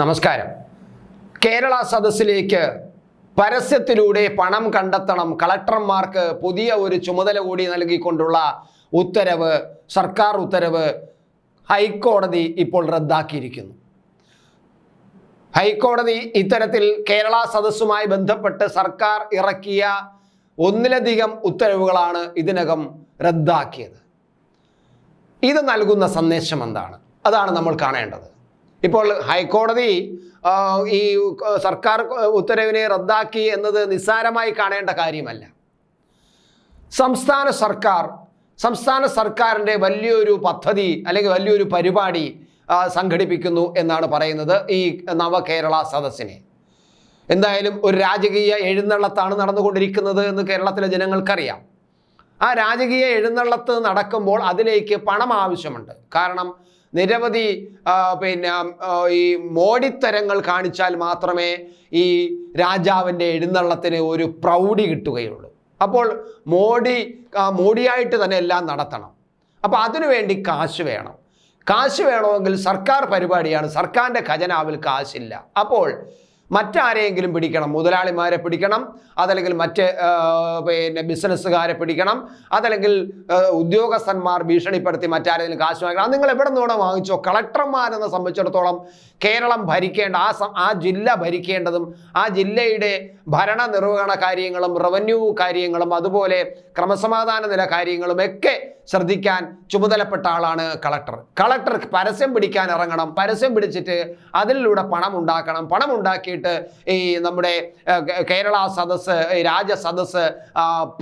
നമസ്കാരം. കേരള സദസ്സിലേക്ക് പരസ്യത്തിലൂടെ പണം കണ്ടെത്തണം കളക്ടർമാർക്ക് പുതിയ ഒരു ചുമതല കൂടി നൽകിക്കൊണ്ടുള്ള ഉത്തരവ് സർക്കാർ ഉത്തരവ് ഹൈക്കോടതി ഇപ്പോൾ റദ്ദാക്കിയിരിക്കുന്നു. ഹൈക്കോടതി ഇത്തരത്തിൽ കേരള സദസ്സുമായി ബന്ധപ്പെട്ട് സർക്കാർ ഇറക്കിയ ഒന്നിലധികം ഉത്തരവുകളാണ് ഇതിനകം റദ്ദാക്കിയത്. ഇത് നൽകുന്ന സന്ദേശം എന്താണ്? അതാണ് നമ്മൾ കാണേണ്ടത്. ഇപ്പോൾ ഹൈക്കോടതി ഈ സർക്കാർ ഉത്തരവിനെ റദ്ദാക്കി എന്നത് നിസ്സാരമായി കാണേണ്ട കാര്യമല്ല. സംസ്ഥാന സർക്കാർ സംസ്ഥാന സർക്കാരിന്റെ വലിയൊരു പദ്ധതി അല്ലെങ്കിൽ വലിയൊരു പരിപാടി സംഘടിപ്പിക്കുന്നു എന്നാണ് പറയുന്നത് ഈ നവകേരള സദസ്സിനെ. എന്തായാലും ഒരു രാജകീയ എഴുന്നള്ളത്താണ് നടന്നുകൊണ്ടിരിക്കുന്നത് എന്ന് കേരളത്തിലെ ജനങ്ങൾക്കറിയാം. ആ രാജകീയ എഴുന്നള്ളത്ത് നടക്കുമ്പോൾ അതിലേക്ക് പണം ആവശ്യമുണ്ട്. കാരണം നിരവധി പിന്നെ ഈ മോടിത്തരങ്ങൾ കാണിച്ചാൽ മാത്രമേ ഈ രാജാവിന്റെ എഴുന്നള്ളത്തിന് ഒരു പ്രൗഢി കിട്ടുകയുള്ളൂ. അപ്പോൾ മോഡി മോഡിയായിട്ട് തന്നെ എല്ലാം നടത്തണം. അപ്പോൾ അതിനുവേണ്ടി കാശ് വേണം. കാശ് വേണമെങ്കിൽ സർക്കാർ പരിപാടിയാണ്. സർക്കാരിന്റെ ഖജനാവിൽ കാശില്ല. അപ്പോൾ മറ്റാരെയെങ്കിലും പിടിക്കണം. മുതലാളിമാരെ പിടിക്കണം. അതല്ലെങ്കിൽ മറ്റ് പിന്നെ ബിസിനസ്സുകാരെ പിടിക്കണം. അതല്ലെങ്കിൽ ഉദ്യോഗസ്ഥന്മാർ ഭീഷണിപ്പെടുത്തി മറ്റാരെങ്കിലും കാശ് വാങ്ങിക്കണം. നിങ്ങൾ എവിടെ നിന്നോടെ വാങ്ങിച്ചോ? കളക്ടർമാരെന്നെ സംബന്ധിച്ചിടത്തോളം കേരളം ഭരിക്കേണ്ട ആ ആ ജില്ല ഭരിക്കേണ്ടതും ആ ജില്ലയുടെ ഭരണ നിർവഹണ കാര്യങ്ങളും റവന്യൂ കാര്യങ്ങളും അതുപോലെ ക്രമസമാധാന നില കാര്യങ്ങളും ഒക്കെ ശ്രദ്ധിക്കാൻ ചുമതലപ്പെട്ട ആളാണ് കളക്ടർ. കളക്ടർ പരസ്യം പിടിക്കാൻ ഇറങ്ങണം. പരസ്യം പിടിച്ചിട്ട് അതിലൂടെ പണം ഉണ്ടാക്കണം. പണം ഉണ്ടാക്കിയിട്ട് ഈ നമ്മുടെ കേരള സദസ്സ്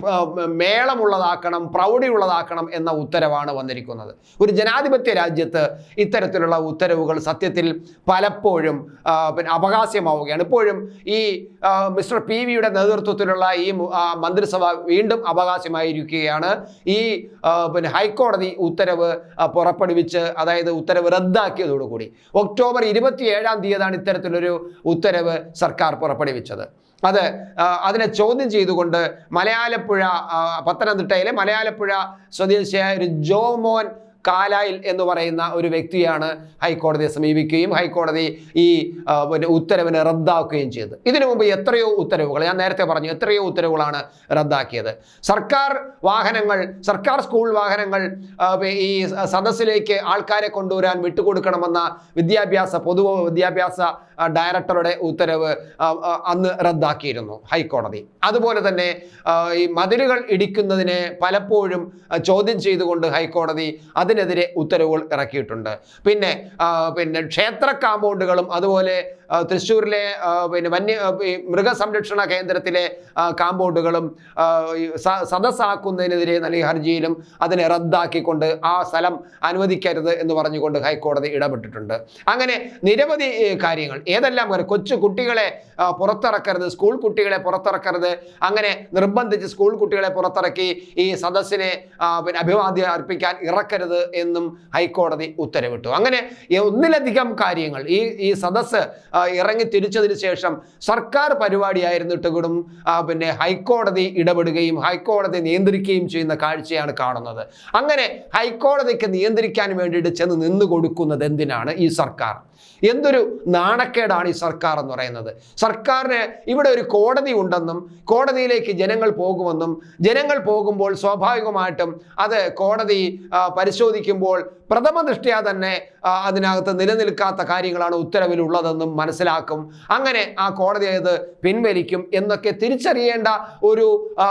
പ- മേളമുള്ളതാക്കണം പ്രൗഢിയുള്ളതാക്കണം എന്ന ഉത്തരവാണ് വന്നിരിക്കുന്നത്. ഒരു ജനാധിപത്യ രാജ്യത്ത് ഇത്തരത്തിലുള്ള ഉത്തരവുകൾ സത്യത്തിൽ പലപ്പോഴും പിന്നെ അവകാശമാവുകയാണ്. ഇപ്പോഴും ഈ മിസ്റ്റർ പി വിയുടെ നേതൃത്വത്തിലുള്ള ഈ മന്ത്രിസഭ വീണ്ടും അവകാശമായിരിക്കുകയാണ്. ഈ പിന്നെ ഹൈക്കോടതി ഉത്തരവ് പുറപ്പെടുവിച്ച് അതായത് ഉത്തരവ് റദ്ദാക്കിയതോടുകൂടി ഒക്ടോബർ ഇരുപത്തി ഏഴാം തീയതിയാണ് ഇത്തരത്തിലൊരു ഉത്തരവ് സർക്കാർ പുറപ്പെടുവിച്ചത്. അത് അതിനെ ചോദ്യം ചെയ്തുകൊണ്ട് മലയാലപ്പുഴ പത്തനംതിട്ടയിലെ മലയാലപ്പുഴ സ്വദേശിയായ ഒരു ജോമോൻ കാലായിൽ എന്ന് പറയുന്ന ഒരു വ്യക്തിയാണ് ഹൈക്കോടതിയെ സമീപിക്കുകയും ഹൈക്കോടതി ഈ പിന്നെ ഉത്തരവിനെ റദ്ദാക്കുകയും ചെയ്തത്. ഇതിനു മുമ്പ് എത്രയോ ഉത്തരവുകൾ ഞാൻ നേരത്തെ പറഞ്ഞു എത്രയോ ഉത്തരവുകളാണ് റദ്ദാക്കിയത്. സർക്കാർ വാഹനങ്ങൾ സർക്കാർ സ്കൂൾ വാഹനങ്ങൾ ഈ സദസ്സിലേക്ക് ആൾക്കാരെ കൊണ്ടുവരാൻ വിട്ടുകൊടുക്കണമെന്ന വിദ്യാഭ്യാസ പൊതു വിദ്യാഭ്യാസ ഡയറക്ടറുടെ ഉത്തരവ് അന്ന് റദ്ദാക്കിയിരുന്നു ഹൈക്കോടതി. അതുപോലെ തന്നെ ഈ മതിലുകൾ ഇടിക്കുന്നതിനെ പലപ്പോഴും ചോദ്യം ചെയ്തുകൊണ്ട് ഹൈക്കോടതി അതിനെതിരെ ഉത്തരവുകൾ ഇറക്കിയിട്ടുണ്ട്. പിന്നെ പിന്നെ ക്ഷേത്ര കാമ്പൗണ്ടുകളും അതുപോലെ തൃശ്ശൂരിലെ പിന്നെ വന്യ മൃഗസംരക്ഷണ കേന്ദ്രത്തിലെ കാമ്പൗണ്ടുകളും സദസ്സാക്കുന്നതിനെതിരെ നൽകിയ ഹർജിയിലും അതിനെ റദ്ദാക്കിക്കൊണ്ട് ആ സ്ഥലം അനുവദിക്കരുത് എന്ന് പറഞ്ഞുകൊണ്ട് ഹൈക്കോടതി ഇടപെട്ടിട്ടുണ്ട്. അങ്ങനെ നിരവധി കാര്യങ്ങൾ. ഏതെല്ലാം കൊച്ചു കുട്ടികളെ പുറത്തിറക്കരുത് സ്കൂൾ കുട്ടികളെ പുറത്തിറക്കരുത്. അങ്ങനെ നിർബന്ധിച്ച് സ്കൂൾ കുട്ടികളെ പുറത്തിറക്കി ഈ സദസ്സിനെ പിന്നെ അഭിവാദ്യം അർപ്പിക്കാൻ ഇറക്കരുത്. എന്നും ഹൈക്കോടതി ഉത്തരവിട്ടു. അങ്ങനെ ഒന്നിലധികം കാര്യങ്ങൾ ഈ ഈ സദസ്സ് ഇറങ്ങി തിരിച്ചതിന് ശേഷം സർക്കാർ പരിപാടിയായിരുന്നിട്ട് കൂടും പിന്നെ ഹൈക്കോടതി ഇടപെടുകയും ഹൈക്കോടതി നിയന്ത്രിക്കുകയും ചെയ്യുന്ന കാഴ്ചയാണ് കാണുന്നത്. അങ്ങനെ ഹൈക്കോടതിക്ക് നിയന്ത്രിക്കാൻ വേണ്ടിയിട്ട് ചെന്ന് നിന്ന് കൊടുക്കുന്നത് എന്തിനാണ്? ഈ സർക്കാർ. എന്തൊരു നാണക്കേടാണ് ഈ സർക്കാർ എന്ന് പറയുന്നത്. സർക്കാരിന് ഇവിടെ ഒരു കോടതി ഉണ്ടെന്നും കോടതിയിലേക്ക് ജനങ്ങൾ പോകുമെന്നും ജനങ്ങൾ പോകുമ്പോൾ സ്വാഭാവികമായിട്ടും അത് കോടതി പരിശോധിക്കുമ്പോൾ പ്രഥമ ദൃഷ്ടിയാ തന്നെ അതിനകത്ത് നിലനിൽക്കാത്ത കാര്യങ്ങളാണ് ഉത്തരവിലുള്ളതെന്നും മനസ്സിലാക്കും. അങ്ങനെ ആ കോടതി അത് പിൻവലിക്കും എന്നൊക്കെ തിരിച്ചറിയേണ്ട ഒരു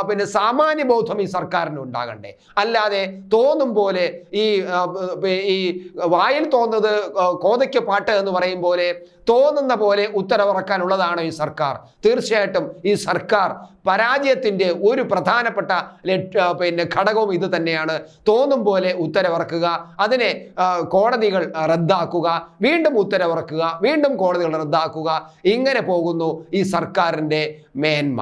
പിന്നെ സാമാന്യ ബോധം ഈ സർക്കാരിന് ഉണ്ടാകണ്ടേ. അല്ലാതെ തോന്നും പോലെ ഈ ഈ വായിൽ തോന്നുന്നത് കോതയ്ക്ക് പാട്ട് എന്ന് പറയും പോലെ തോന്നുന്ന പോലെ ഉത്തരവിറക്കാനുള്ളതാണ് ഈ സർക്കാർ. തീർച്ചയായിട്ടും ഈ സർക്കാർ പരാജയത്തിന്റെ ഒരു പ്രധാനപ്പെട്ട പിന്നെ ഘടകവും ഇത് തന്നെയാണ്. തോന്നും പോലെ ഉത്തരവിറക്കുക അതിനെ കോടതികൾ റദ്ദാക്കുക വീണ്ടും ഉത്തരവിറക്കുക വീണ്ടും കോടതികൾ റദ്ദാക്കുക ഇങ്ങനെ പോകുന്നു ഈ സർക്കാരിന്റെ മേന്മ.